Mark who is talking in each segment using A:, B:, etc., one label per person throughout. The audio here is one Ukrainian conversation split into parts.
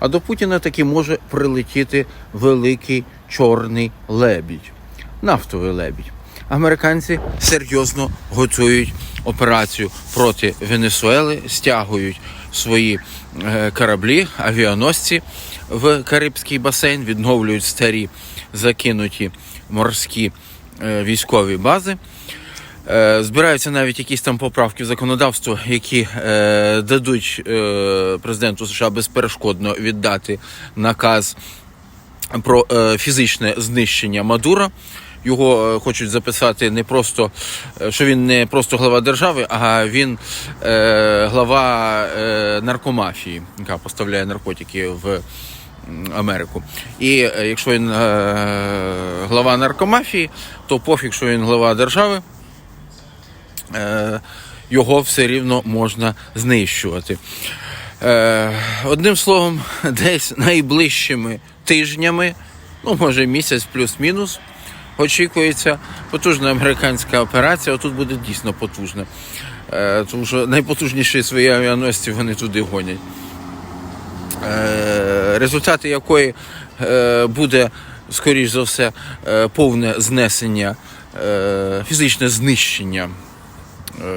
A: А до Путіна таки може прилетіти великий чорний лебідь, нафтовий лебідь. Американці серйозно готують операцію проти Венесуели, стягують свої е, кораблі, авіаносці в Карибський басейн, відновлюють старі закинуті морські е, військові бази. Е, Збираються навіть якісь там поправки в законодавство, які е, дадуть е, президенту США безперешкодно віддати наказ про е, фізичне знищення Мадура. Його е, хочуть записати не просто, е, що він не просто глава держави, а він е, глава е, наркомафії, яка поставляє наркотики в Америку. І якщо він е, глава наркомафії, то пофіг, що він глава держави, його все рівно можна знищувати. Е, одним словом, десь найближчими тижнями, ну може місяць плюс-мінус, очікується потужна американська операція. Тут буде дійсно потужна. Е, тому що найпотужніші свої авіаносці вони туди гонять. Е, результати якої е, буде, скоріш за все, е, повне знесення, е, фізичне знищення е,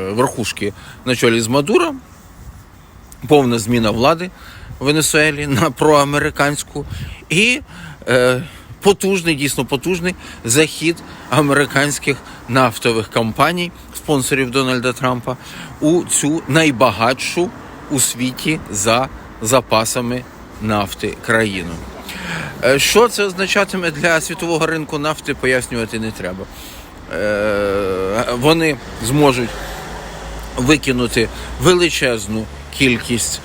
A: верхушки на чолі з Мадура, повна зміна влади в Венесуелі на проамериканську і е, потужний, дійсно потужний захід американських нафтових компаній, спонсорів Дональда Трампа, у цю найбагатшу у світі за запасами нафти країну. Е, Що це означатиме для світового ринку нафти, пояснювати не треба. Е, Вони зможуть викинути величезну кількість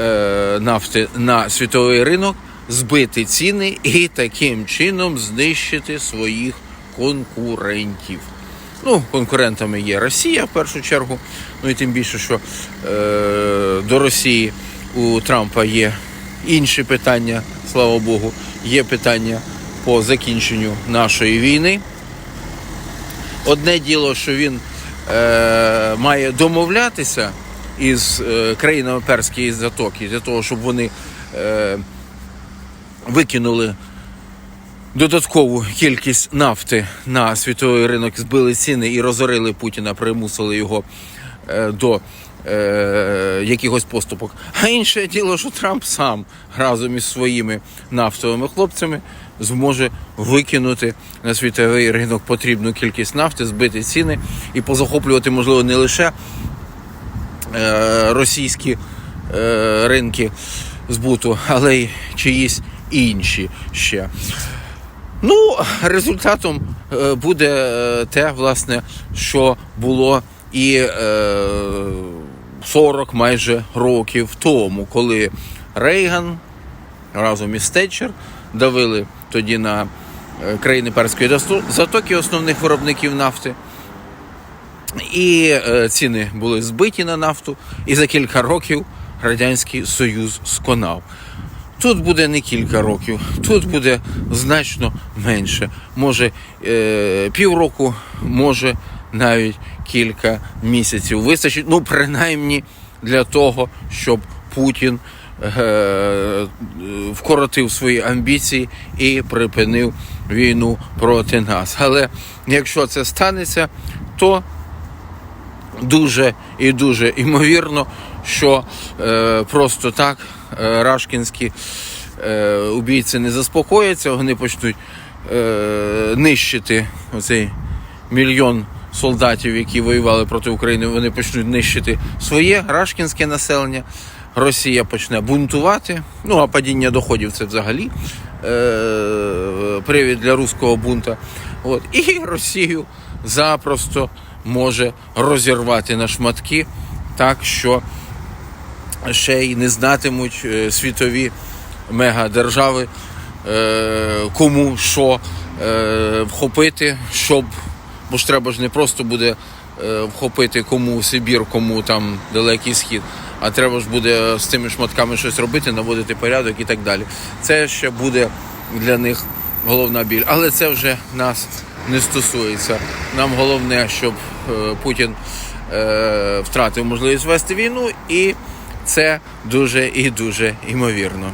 A: е, нафти на світовий ринок, збити ціни і таким чином знищити своїх конкурентів. Ну, конкурентами є Росія в першу чергу. Ну і тим більше, що е, до Росії у Трампа є інші питання, слава Богу, є питання по закінченню нашої війни. Одне діло, що він має домовлятися із е, країнами Перської затоки для того, щоб вони е, викинули додаткову кількість нафти на світовий ринок, збили ціни і розорили Путіна, примусили його е, до е, якихось поступок. А інше діло, що Трамп сам разом із своїми нафтовими хлопцями зможе викинути на світовий ринок потрібну кількість нафти, збити ціни і позахоплювати, можливо, не лише е, російські е, ринки збуту, але й чиїсь інші ще. Ну, результатом е, буде те, власне, що було і е, 40 майже років тому, коли Рейган разом із Тетчер давили тоді на е, країни Перської затоки основних виробників нафти. І е, ціни були збиті на нафту, і за кілька років Радянський Союз сконав. Тут буде не кілька років, тут буде значно менше. Може е, півроку, може навіть кілька місяців. Вистачить, ну, принаймні для того, щоб Путін вкоротив свої амбіції і припинив війну проти нас. Але якщо це станеться, то дуже і дуже імовірно, що е, просто так е, рашкінські е, убійці не заспокояться, вони почнуть е, нищити оцей мільйон солдатів, які воювали проти України, вони почнуть нищити своє рашкінське населення. Росія почне бунтувати. Ну а падіння доходів це взагалі е, привід для руського бунта. От. І Росію запросто може розірвати на шматки, так що ще й не знатимуть е, світові мегадержави, е, кому що е, вхопити, щоб, бо ж треба ж не просто буде е, вхопити кому Сибір, кому там Далекий Схід, а треба ж буде з цими шматками щось робити, наводити порядок і так далі. Це ще буде для них головна біль. Але це вже нас не стосується. Нам головне, щоб е, Путін е, втратив можливість вести війну, і це дуже і дуже імовірно.